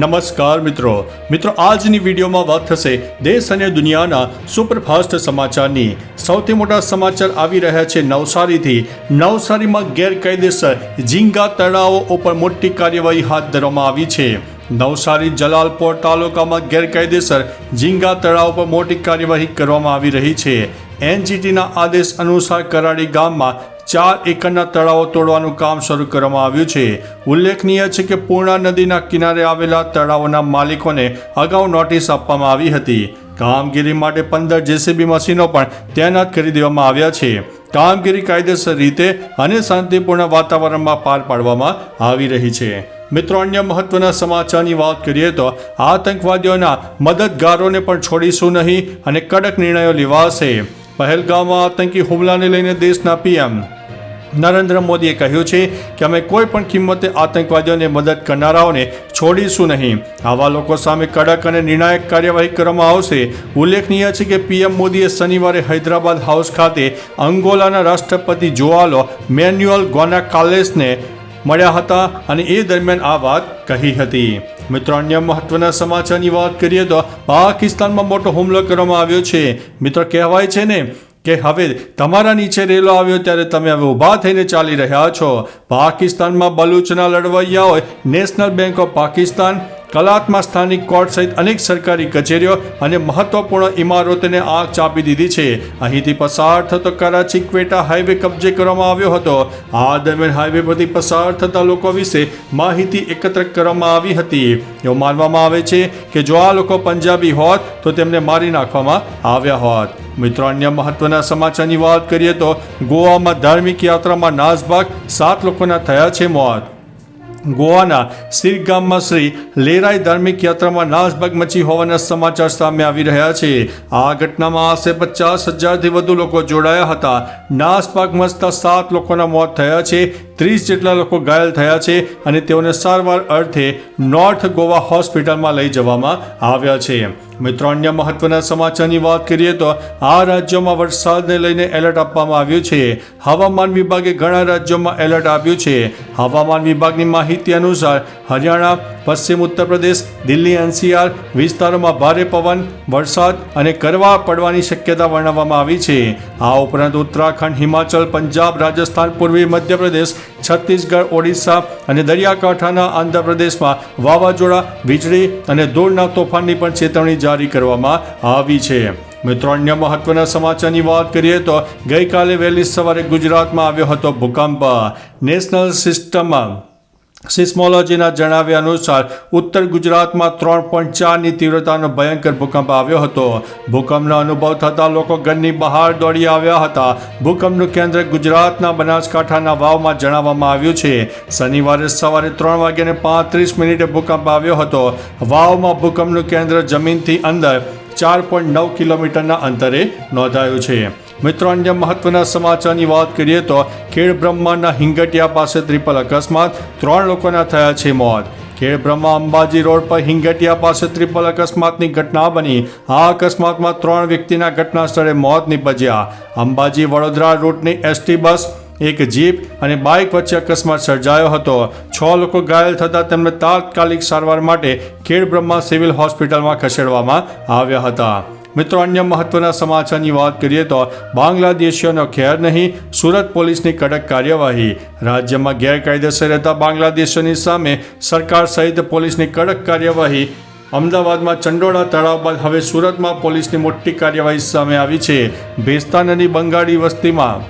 નમસ્કાર મિત્રો. મિત્રો, આજની વિડીયોમાં વાત થશે દેશ અને દુનિયાના સુપરફાસ્ટ સમાચારની. સૌથી મોટા સમાચાર આવી રહ્યા છે નવસારીથી. નવસારીમાં ગેરકાયદેસર ઝીંગા તળાવો ઉપર મોટી કાર્યવાહી હાથ ધરવામાં આવી છે. નવસારી જલાલપોર તાલુકામાં ગેરકાયદેસર ઝીંગા તળાવ પર મોટી કાર્યવાહી કરવામાં આવી રહી છે. એનજીટીના આદેશ અનુસાર કરાડી ગામમાં ચાર એકરના તળાવો તોડવાનું કામ શરૂ કરવામાં આવ્યું છે. ઉલ્લેખનીય છે કે પૂર્ણા નદીના કિનારે આવેલા તળાવોના માલિકોને અગાઉ નોટિસ આપવામાં આવી હતી. કામગીરી માટે પંદર જેસીબી મશીનો પણ તૈનાત કરી દેવામાં આવ્યા છે. કામગીરી કાયદેસર રીતે અને શાંતિપૂર્ણ વાતાવરણમાં પાર પાડવામાં આવી રહી છે. મિત્રો, અન્ય મહત્વના સમાચારની વાત કરીએ તો આતંકવાદીઓના મદદગારોને પણ છોડીશું નહીં અને કડક નિર્ણયો લેવાશે. પહેલગામમાં આતંકી હુમલાને લઈને દેશના પીએમ નરેન્દ્ર મોદીએ કહ્યું છે કે અમે કોઈ પણ કિંમતે આતંકવાદીઓને મદદ કરનારાઓને છોડીશું નહીં. આવા લોકો સામે કડક અને નિર્ણાયક કાર્યવાહી કરવામાં આવશે. ઉલ્લેખનીય છે કે પીએમ મોદીએ શનિવારે હૈદરાબાદ હાઉસ ખાતે અંગોલાના રાષ્ટ્રપતિ જોઆલો મેન્યુઅલ ગોનાકાલેસને મળ્યા હતા અને એ દરમિયાન આ વાત કહી હતી. મિત્રો, અન્ય મહત્વના સમાચારની વાત કરીએ તો પાકિસ્તાનમાં મોટો હુમલો કરવામાં આવ્યો છે. મિત્રો, કહેવાય છે ને કે હવે તમારા નીચે રેલો આવ્યો ત્યારે તમે હવે ઊભા થઈને ચાલી રહ્યા છો. પાકિસ્તાનમાં બલુચના લડવૈયાઓએ નેશનલ બેંક ઓફ પાકિસ્તાન કલાતમાં સ્થાનિક કોર્ટ સહિત અનેક સરકારી કચેરીઓ અને મહત્વપૂર્ણ ઇમારતોને આગ ચાપી દીધી છે. અહીંથી પસાર થતો કરાચી ક્વેટા હાઈવે કબજે કરવામાં આવ્યો હતો. આ દરમિયાન હાઈવે પરથી પસાર થતા લોકો વિશે માહિતી એકત્ર કરવામાં આવી હતી. એવું માનવામાં આવે છે કે જો આ લોકો પંજાબી હોત, તો તેમને મારી નાખવામાં આવ્યા હોત. મિત્રો, અન્ય મહત્વના સમાચારની વાત કરીએ તો ગોવામાં ધાર્મિક યાત્રામાં નાસભાગ સાત લોકોના થયા છે મોત. ગોવાના સિર ગામમાં શ્રી લેરાઈ ધાર્મિક યાત્રામાં નાસભાગ મચી હોવાના સમાચાર સામે આવી રહ્યા છે. આ ઘટનામાં આશરે પચાસ હજારથી વધુ લોકો જોડાયા હતા. નાસભાગ મચતા સાત લોકોના મોત થયા છે. ત્રીસ જેટલા લોકો ઘાયલ થયા છે અને તેઓને સારવાર અર્થે નોર્થ ગોવા હોસ્પિટલમાં લઈ જવામાં આવ્યા છે. મિત્રો, અન્ય મહત્વના સમાચારની વાત કરીએ તો આ રાજ્યોમાં વરસાદને લઈને એલર્ટ આપવામાં આવ્યું છે. હવામાન વિભાગે ઘણા રાજ્યોમાં એલર્ટ આપ્યું છે. હવામાન વિભાગની માહિતી અનુસાર હરિયાણા પશ્ચિમ ઉત્તર પ્રદેશ, દિલ્હી એનસીઆર વિસ્તારોમાં ભારે પવન, વરસાદ અને કરવા પડવાની શક્યતા વર્ણવવામાં આવી છે. આ ઉપરાંત ઉત્તરાખંડ, હિમાચલ, પંજાબ, રાજસ્થાન, પૂર્વી મધ્યપ્રદેશ, છત્તીસગઢ, ઓડિશા અને દરિયાકાંઠાના આંધ્રપ્રદેશમાં વાવાઝોડા, વીજળી અને ધૂળના તોફાનની પણ ચેતવણી જારી કરવામાં આવી છે. મિત્રો, અન્ય મહત્વના સમાચારની વાત કરીએ તો ગઈકાલે વહેલી સવારે ગુજરાતમાં આવ્યો હતો ભૂકંપ. નેશનલ સિસ્ટમમાં સિસ્મોલોજીના જણાવ્યા અનુસાર, ઉત્તર ગુજરાતમાં ત્રણ પોઈન્ટ ચારની તીવ્રતાનો ભયંકર ભૂકંપ આવ્યો હતો. ભૂકંપનો અનુભવ થતાં લોકો ઘરની બહાર દોડી આવ્યા હતા. ભૂકંપનું કેન્દ્ર ગુજરાતના બનાસકાંઠાના વાવમાં જણાવવામાં આવ્યું છે. શનિવારે સવારે ત્રણ વાગ્યાને પાંત્રીસ મિનિટે ભૂકંપ આવ્યો હતો. વાવમાં ભૂકંપનું કેન્દ્ર જમીનથી અંદર ચાર પોઈન્ટ નવ કિલોમીટરના અંતરે નોંધાયું છે. મિત્રો, અન્ય મહત્વના સમાચારની વાત કરીએ તો ખેડ બ્રહ્માના હિંગટિયા પાસે ત્રિપલ અકસ્માત, ત્રણ લોકોના થયા છે મોત. ખેડ બ્રહ્મા અંબાજી રોડ પર હિંગટિયા પાસે ત્રિપલ અકસ્માતની ઘટના બની. આ અકસ્માતમાં ત્રણ વ્યક્તિના ઘટના સ્થળે મોત નીપજ્યા. અંબાજી વડોદરા રૂટની એસટી બસ, એક જીપ અને બાઇક વચ્ચે અકસ્માત સર્જાયો હતો. છ લોકો ઘાયલ થતાં તેમને તાત્કાલિક સારવાર માટે ખેડ બ્રહ્મા સિવિલ હોસ્પિટલમાં ખસેડવામાં આવ્યા હતા. મિત્રો, અન્ય મહત્વના સમાચારની વાત કરીએ તો બાંગ્લાદેશીઓનો ખેર નહીં, સુરત પોલીસની કડક કાર્યવાહી. રાજ્યમાં ગેરકાયદેસર રહેતા બાંગ્લાદેશીઓની સામે સરકાર સહિત પોલીસની કડક કાર્યવાહી. અમદાવાદમાં ચંડોળા તળાવ બાદ હવે સુરતમાં પોલીસની મોટી કાર્યવાહી સામે આવી છે. ભેસ્તાનની બંગાળી વસ્તીમાં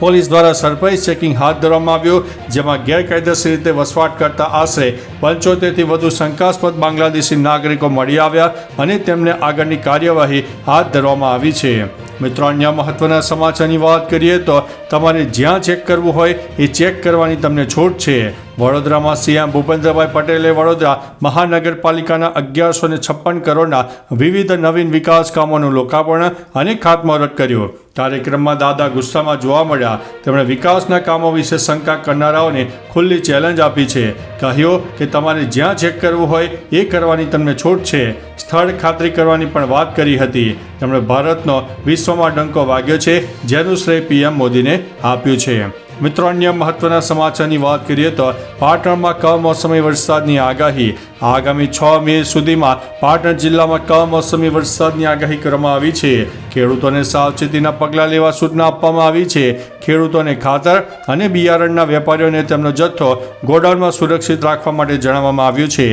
પોલીસ દ્વારા સરપ્રાઇઝ ચેકિંગ હાથ ધરવામાં આવ્યું, જેમાં ગેરકાયદેસર રીતે વસવાટ કરતા આશરે પંચોતેરથી વધુ શંકાસ્પદ બાંગ્લાદેશી નાગરિકો મળી આવ્યા અને તેમને આગળની કાર્યવાહી હાથ ધરવામાં આવી છે. મિત્રો, અન્ય મહત્વના સમાચારની વાત કરીએ તો તમારે જ્યાં ચેક કરવું હોય એ ચેક કરવાની તમને છૂટ છે. વડોદરામાં સીએમ ભૂપેન્દ્રભાઈ પટેલે વડોદરા મહાનગરપાલિકાના અગિયારસો ને છપ્પન કરોડના વિવિધ નવીન વિકાસ કામોનું લોકાર્પણ અને ખાતમુહૂર્ત કર્યું. કાર્યક્રમમાં દાદા ગુસ્સામાં જોવા મળ્યા. તેમણે વિકાસના કામો વિશે શંકા કરનારાઓને ખુલ્લી ચેલેન્જ આપી છે. કહ્યું કે તમારે જ્યાં ચેક કરવું હોય એ કરવાની તમને છૂટ છે. સ્થળ ખાતરી કરવાની પણ વાત કરી હતી. તેમણે ભારતનો વિશ્વમાં ડંકો વાગ્યો છે, જેનું શ્રેય પીએમ મોદીને આપ્યું છે. મિત્રો, અન્ય મહત્વના સમાચારની વાત કરીએ તો પાટણમાં કમોસમી વરસાદની આગાહી. આગામી છ મે સુધીમાં પાટણ જિલ્લામાં કમોસમી વરસાદની આગાહી કરવામાં આવી છે. ખેડૂતોને સાવચેતીના પગલાં લેવા સૂચના આપવામાં આવી છે. ખેડૂતોને ખાતર અને બિયારણના વેપારીઓને તેમનો જથ્થો ગોડાઉનમાં સુરક્ષિત રાખવા માટે જણાવવામાં આવ્યું છે.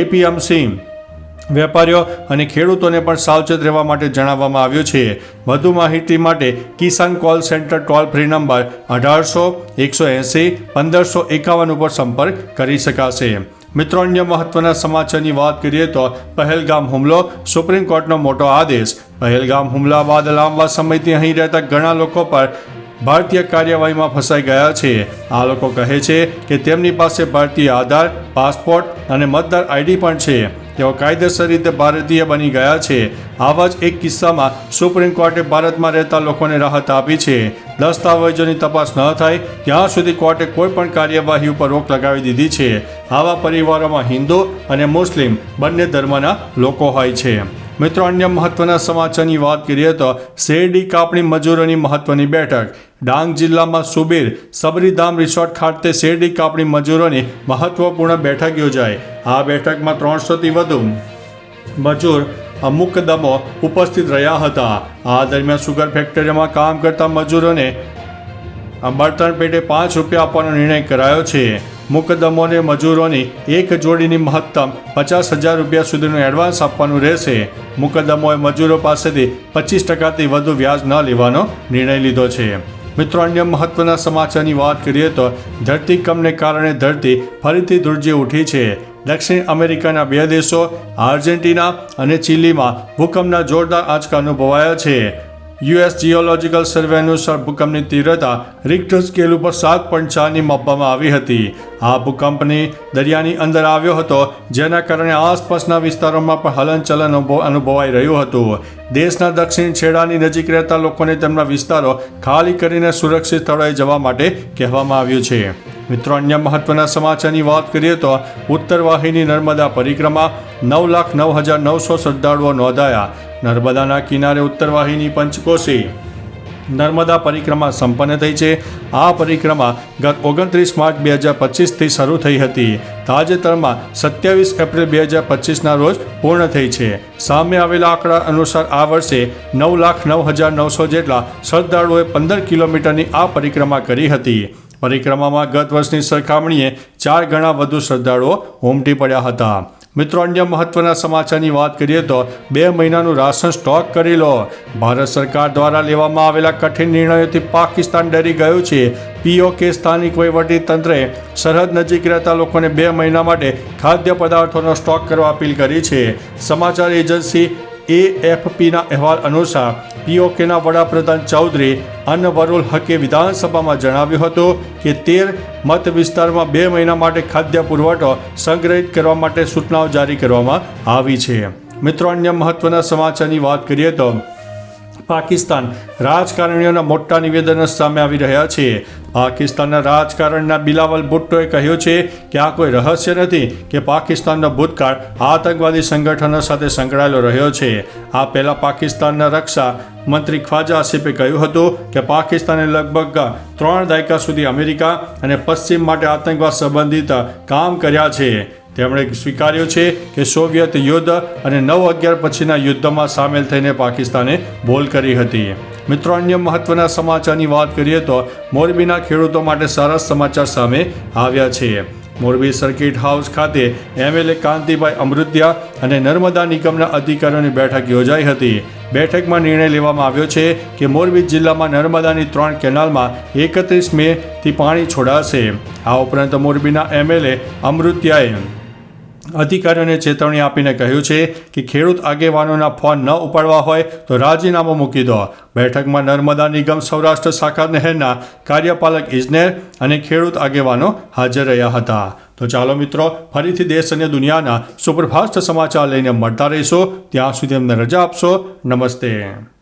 એપીએમસી વેપારીઓ અને ખેડૂતોને પણ સાવચેત રહેવા માટે જણાવવામાં આવ્યું છે. વધુ માહિતી માટે Kisan call centre toll free number અઢારસો, એકસો એંસી, પંદરસો એકાવન ઉપર સંપર્ક કરી શકાશે. મિત્રો, અન્ય મહત્વના સમાચારની વાત કરીએ તો પહેલગામ હુમલો, સુપ્રીમ કોર્ટનો મોટો આદેશ. પહેલગામ હુમલા બાદ લાંબા સમયથી અહીં રહેતા ઘણા લોકો પર ભારતીય કાર્યવાહીમાં ફસાઈ ગયા છે. આ લોકો કહે છે કે તેમની પાસે ભારતીય આધાર, પાસપોર્ટ અને મતદાર આઈડી પણ છે. તેઓ કાયદેસર રીતે ભારતીય બની ગયા છે. આવા જ એક કિસ્સામાં સુપ્રીમ કોર્ટે ભારતમાં રહેતા લોકોને રાહત આપી છે. દસ્તાવેજોની તપાસ ન થાય, ત્યાં સુધી કોર્ટે કોઈ પણ કાર્યવાહી ઉપર રોક લગાવી દીધી છે. આવા પરિવારોમાં હિન્દુ અને મુસ્લિમ બંને ધર્મના લોકો હોય છે. મિત્રો, અન્ય મહત્વના સમાચારની વાત કરીએ તો શેરડી કાપણી મજૂરોની મહત્વની બેઠક. ડાંગ જિલ્લામાં સુબીર, સબરીધામ રિસોર્ટ ખાતે શેરડી કાપણી મજૂરોની મહત્વપૂર્ણ બેઠક યોજાઈ. આ બેઠકમાં ત્રણસોથી વધુ મજૂર અમુકદમો ઉપસ્થિત રહ્યા હતા. આ દરમિયાન સુગર ફેક્ટરીમાં કામ કરતા મજૂરોને બળતણ પેટે પાંચ રૂપિયા આપવાનો નિર્ણય કરાયો છે. મુકદમોને મજૂરોની એક જોડીની મહત્તમ પચાસ હજાર રૂપિયા સુધીનું એડવાન્સ આપવાનું રહેશે. મુકદમોએ મજૂરો પાસેથી પચીસ ટકાથી વધુ વ્યાજ ન લેવાનો નિર્ણય લીધો છે. મિત્રો, અન્ય મહત્વના સમાચારની વાત કરીએ તો ધરતીકંપને કારણે ધરતી ફરીથી ધ્રુજી ઉઠી છે. દક્ષિણ અમેરિકાના બે દેશો, આર્જેન્ટિના અને ચીલીમાં ભૂકંપના જોરદાર આંચકા અનુભવાયા છે. યુએસ જીઓલોજીકલ સર્વે અનુસાર ભૂકંપની તીવ્રતા રિક્ટર સ્કેલ ઉપર સાત પોઈન્ટ ચારની માપવામાં આવી હતી. આ ભૂકંપની દરિયાની અંદર આવ્યો હતો, જેના કારણે આસપાસના વિસ્તારોમાં પણ હલનચલન અનુભવ- અનુભવાઈ રહ્યું હતું. દેશના દક્ષિણ છેડાની નજીક રહેતા લોકોને તેમના વિસ્તારો ખાલી કરીને સુરક્ષિત સ્થળોએ જવા માટે કહેવામાં આવ્યું છે. મિત્રો, અન્ય મહત્વના સમાચારની વાત કરીએ તો ઉત્તર વાહિની નર્મદા પરિક્રમા નવ લાખ નવ હજાર નવસો શ્રદ્ધાળુઓ નોંધાયા. નર્મદાના કિનારે ઉત્તર વાહિની પંચકોશી. નર્મદા પરિક્રમા સંપન્ન થઈ છે. આ પરિક્રમા ગત ઓગણત્રીસ માર્ચ બે હજાર પચીસથી શરૂ થઈ હતી. તાજેતરમાં સત્યાવીસ એપ્રિલ બે હજાર પચીસના રોજ પૂર્ણ થઈ છે. સામે આવેલા આંકડા અનુસાર આ વર્ષે નવ લાખ નવ હજાર નવસો જેટલા શ્રદ્ધાળુઓએ પંદર કિલોમીટરની આ પરિક્રમા કરી હતી. પરિક્રમામાં ગત વર્ષની સરખામણીએ ચાર ગણા વધુ શ્રદ્ધાળુઓ ઉમટી પડ્યા હતા. મિત્રો, અન્ય મહત્વના સમાચારની વાત કરીએ તો બે મહિનાનું રાશન સ્ટોક કરી લો. ભારત સરકાર દ્વારા લેવામાં આવેલા કઠિન નિર્ણયોથી પાકિસ્તાન ડરી ગયું છે. પીઓકે સ્થાનિક તંત્રે સરહદ નજીક રહેતા લોકોને બે મહિના માટે ખાદ્ય પદાર્થોનો સ્ટોક કરવા અપીલ કરી છે. સમાચાર એજન્સી એએફપીના અહેવાલ અનુસાર પીઓકેના વડાપ્રધાન ચૌધરી અનવરુલ હકે વિધાનસભામાં જણાવ્યું હતું કે તેર મત વિસ્તારમાં બે મહિના માટે ખાદ્ય પુરવઠો સંગ્રહિત કરવા માટે સૂચનાઓ જારી કરવામાં આવી છે. મિત્રો, અન્ય મહત્વના સમાચારની વાત કરીએ તો પાકિસ્તાન રાજકારણીઓના મોટા નિવેદનો સામે આવી રહ્યા છે. પાકિસ્તાનના રાજકારણના બિલાવલ ભુટ્ટોએ કહ્યું છે કે આ કોઈ રહસ્ય નથી કે પાકિસ્તાનનો ભૂતકાળ આતંકવાદી સંગઠનો સાથે સંકળાયેલો રહ્યો છે. આ પહેલા પાકિસ્તાનના રક્ષા મંત્રી ખ્વાજા આસિફે કહ્યું હતું કે પાકિસ્તાને લગભગ ત્રણ દાયકા સુધી અમેરિકા અને પશ્ચિમ માટે આતંકવાદ સંબંધિત કામ કર્યા છે. તેમણે સ્વીકાર્યું છે કે સોવિયત યુદ્ધ અને નવ અગિયાર પછીના યુદ્ધમાં સામેલ થઈને પાકિસ્તાને ભૂલ કરી હતી. મિત્રો, અન્ય મહત્વના સમાચારની વાત કરીએ તો મોરબીના ખેડૂતો માટે સારા સમાચાર સામે આવ્યા છે. મોરબી સર્કિટ હાઉસ ખાતે એમએલએ કાંતિભાઈ અમૃત્યા અને નર્મદા નિગમના અધિકારીઓની બેઠક યોજાઈ હતી. બેઠકમાં નિર્ણય લેવામાં આવ્યો છે કે મોરબી જિલ્લામાં નર્મદાની ત્રણ કેનાલમાં એકત્રીસ મેથી પાણી છોડાશે. આ ઉપરાંત મોરબીના એમએલએ અમૃત્યાએ અધિકારીઓને ચેતવણી આપીને કહ્યું છે કે ખેડૂત આગેવાનોના ફોન ન ઉપાડવા હોય તો રાજીનામું મૂકી દો. બેઠકમાં નર્મદા નિગમ સૌરાષ્ટ્ર શાખા નહેરના કાર્યપાલક ઇજનેર અને ખેડૂત આગેવાનો હાજર રહ્યા હતા. તો ચાલો મિત્રો, ફરીથી દેશ અને દુનિયાના સુપરફાસ્ટ સમાચાર લઈને મળતા રહીશો. ત્યાં સુધી અમને રજા આપશો. નમસ્તે.